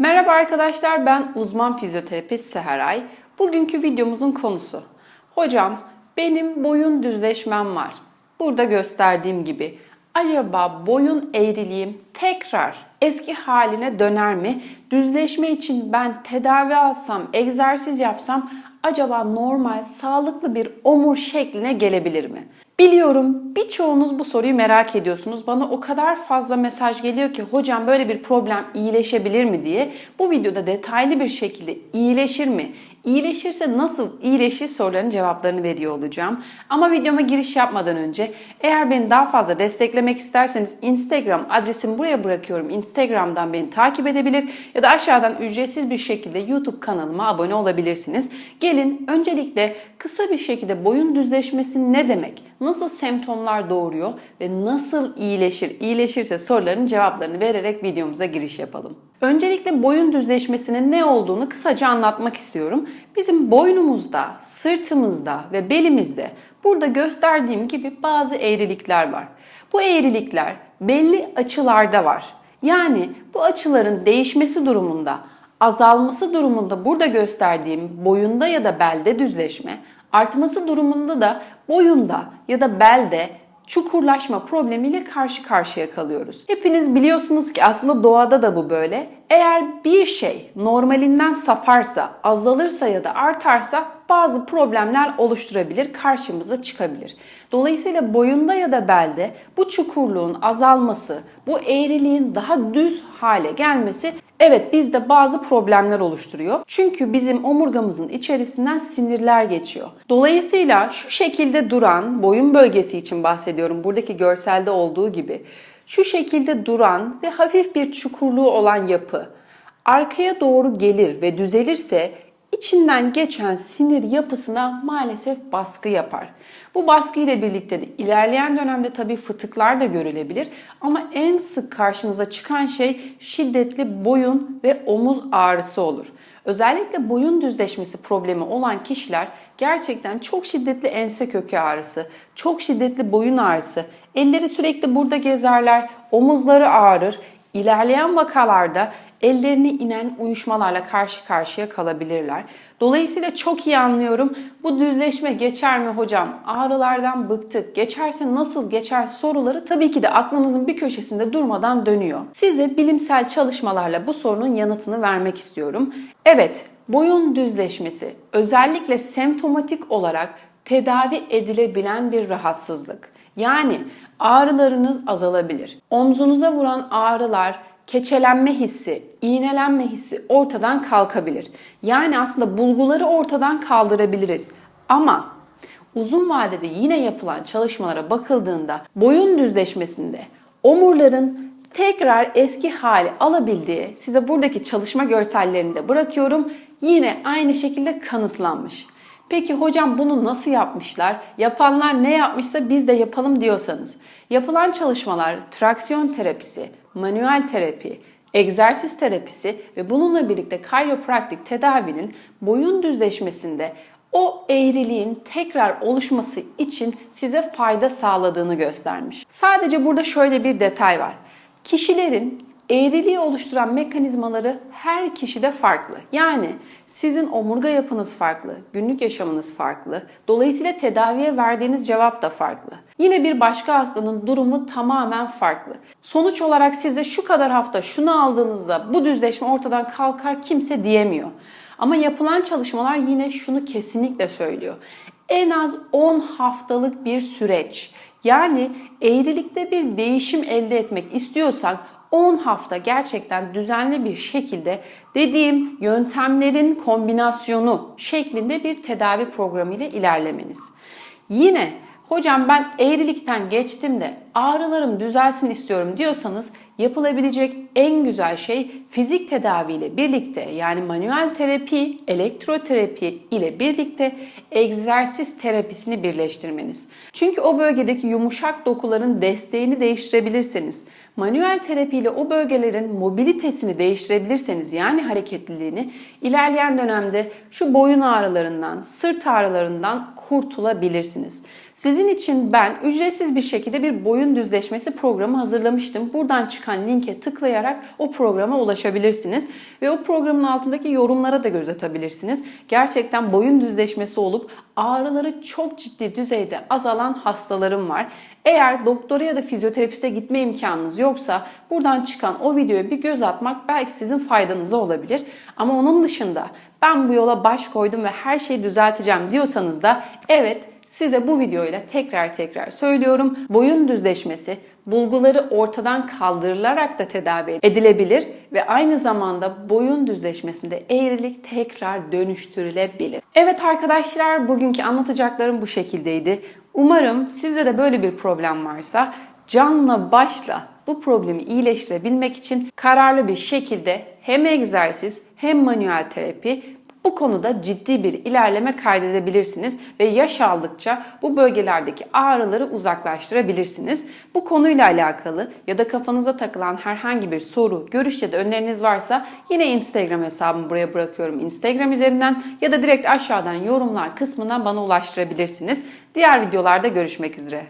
Merhaba arkadaşlar ben uzman fizyoterapist Seheray. Bugünkü videomuzun konusu. Hocam benim boyun düzleşmem var. Burada gösterdiğim gibi acaba boyun eğriliğim tekrar eski haline döner mi? Düzleşme için ben tedavi alsam, egzersiz yapsam acaba normal, sağlıklı bir omur şekline gelebilir mi? Biliyorum birçoğunuz bu soruyu merak ediyorsunuz. Bana o kadar fazla mesaj geliyor ki hocam böyle bir problem iyileşebilir mi diye. Bu videoda detaylı bir şekilde iyileşir mi? İyileşirse nasıl iyileşir soruların cevaplarını veriyor olacağım. Ama videoma giriş yapmadan önce eğer beni daha fazla desteklemek isterseniz Instagram adresimi buraya bırakıyorum. Instagram'dan beni takip edebilir ya da aşağıdan ücretsiz bir şekilde YouTube kanalıma abone olabilirsiniz. Gelin öncelikle kısa bir şekilde boyun düzleşmesi ne demek? Nasıl semptomlar doğuruyor ve nasıl iyileşir? İyileşirse soruların cevaplarını vererek videomuza giriş yapalım. Öncelikle boyun düzleşmesinin ne olduğunu kısaca anlatmak istiyorum. Bizim boynumuzda, sırtımızda ve belimizde burada gösterdiğim gibi bazı eğrilikler var. Bu eğrilikler belli açılarda var. Yani bu açıların değişmesi durumunda, azalması durumunda burada gösterdiğim boyunda ya da belde düzleşme, artması durumunda da boyunda ya da belde çukurlaşma problemiyle karşı karşıya kalıyoruz. Hepiniz biliyorsunuz ki aslında doğada da bu böyle. Eğer bir şey normalinden saparsa, azalırsa ya da artarsa bazı problemler oluşturabilir, karşımıza çıkabilir. Dolayısıyla boyunda ya da belde bu çukurluğun azalması, bu eğriliğin daha düz hale gelmesi evet bizde bazı problemler oluşturuyor. Çünkü bizim omurgamızın içerisinden sinirler geçiyor. Dolayısıyla şu şekilde duran boyun bölgesi için bahsediyorum. Buradaki görselde olduğu gibi şu şekilde duran ve hafif bir çukurluğu olan yapı arkaya doğru gelir ve düzelirse içinden geçen sinir yapısına maalesef baskı yapar. Bu baskı ile birlikte de ilerleyen dönemde tabii fıtıklar da görülebilir ama en sık karşınıza çıkan şey şiddetli boyun ve omuz ağrısı olur. Özellikle boyun düzleşmesi problemi olan kişiler gerçekten çok şiddetli ense kökü ağrısı, çok şiddetli boyun ağrısı, elleri sürekli burada gezerler, omuzları ağrır. İlerleyen vakalarda ellerine inen uyuşmalarla karşı karşıya kalabilirler. Dolayısıyla çok iyi anlıyorum. Bu düzleşme geçer mi hocam? Ağrılardan bıktık. Geçerse nasıl geçer soruları tabii ki de aklınızın bir köşesinde durmadan dönüyor. Size bilimsel çalışmalarla bu sorunun yanıtını vermek istiyorum. Evet, boyun düzleşmesi özellikle semptomatik olarak tedavi edilebilen bir rahatsızlık. Yani ağrılarınız azalabilir. Omzunuza vuran ağrılar, keçelenme hissi, iğnelenme hissi ortadan kalkabilir. Yani aslında bulguları ortadan kaldırabiliriz. Ama uzun vadede yine yapılan çalışmalara bakıldığında boyun düzleşmesinde omurların tekrar eski hali alabildiği size buradaki çalışma görsellerini de bırakıyorum. Yine aynı şekilde kanıtlanmış. Peki hocam bunu nasıl yapmışlar? Yapanlar ne yapmışsa biz de yapalım diyorsanız. Yapılan çalışmalar traksiyon terapisi, manuel terapi, egzersiz terapisi ve bununla birlikte kayropraktik tedavinin boyun düzleşmesinde o eğriliğin tekrar oluşması için size fayda sağladığını göstermiş. Sadece burada şöyle bir detay var. Kişilerin eğriliği oluşturan mekanizmaları her kişide farklı. Yani sizin omurga yapınız farklı, günlük yaşamınız farklı. Dolayısıyla tedaviye verdiğiniz cevap da farklı. Yine bir başka hastanın durumu tamamen farklı. Sonuç olarak size şu kadar hafta şunu aldığınızda bu düzleşme ortadan kalkar kimse diyemiyor. Ama yapılan çalışmalar yine şunu kesinlikle söylüyor. En az 10 haftalık bir süreç. Yani eğrilikte bir değişim elde etmek istiyorsak 10 hafta gerçekten düzenli bir şekilde dediğim yöntemlerin kombinasyonu şeklinde bir tedavi programı ile ilerlemeniz. Yine hocam ben eğrilikten geçtim de ağrılarım düzelsin istiyorum diyorsanız yapılabilecek en güzel şey fizik tedavi ile birlikte yani manuel terapi, elektroterapi ile birlikte egzersiz terapisini birleştirmeniz. Çünkü o bölgedeki yumuşak dokuların desteğini değiştirebilirsiniz Manuel terapiyle o bölgelerin mobilitesini değiştirebilirseniz yani hareketliliğini ilerleyen dönemde şu boyun ağrılarından, sırt ağrılarından kurtulabilirsiniz. Sizin için ben ücretsiz bir şekilde bir boyun düzleşmesi programı hazırlamıştım. Buradan çıkan linke tıklayarak o programa ulaşabilirsiniz ve o programın altındaki yorumlara da göz atabilirsiniz. Gerçekten boyun düzleşmesi olup ağrıları çok ciddi düzeyde azalan hastalarım var. Eğer doktora ya da fizyoterapiste gitme imkanınız yoksa buradan çıkan o videoya bir göz atmak belki sizin faydanıza olabilir. Ama onun dışında ben bu yola baş koydum ve her şeyi düzelteceğim diyorsanız da evet size bu videoyla tekrar tekrar söylüyorum. Boyun düzleşmesi bulguları ortadan kaldırılarak da tedavi edilebilir ve aynı zamanda boyun düzleşmesinde eğrilik tekrar dönüştürülebilir. Evet arkadaşlar bugünkü anlatacaklarım bu şekildeydi. Umarım sizde de böyle bir problem varsa canla başla bu problemi iyileştirebilmek için kararlı bir şekilde hem egzersiz hem manuel terapi bu konuda ciddi bir ilerleme kaydedebilirsiniz ve yaş aldıkça bu bölgelerdeki ağrıları uzaklaştırabilirsiniz. Bu konuyla alakalı ya da kafanıza takılan herhangi bir soru, görüş ya da öneriniz varsa yine Instagram hesabımı buraya bırakıyorum. Instagram üzerinden ya da direkt aşağıdan yorumlar kısmından bana ulaştırabilirsiniz. Diğer videolarda görüşmek üzere.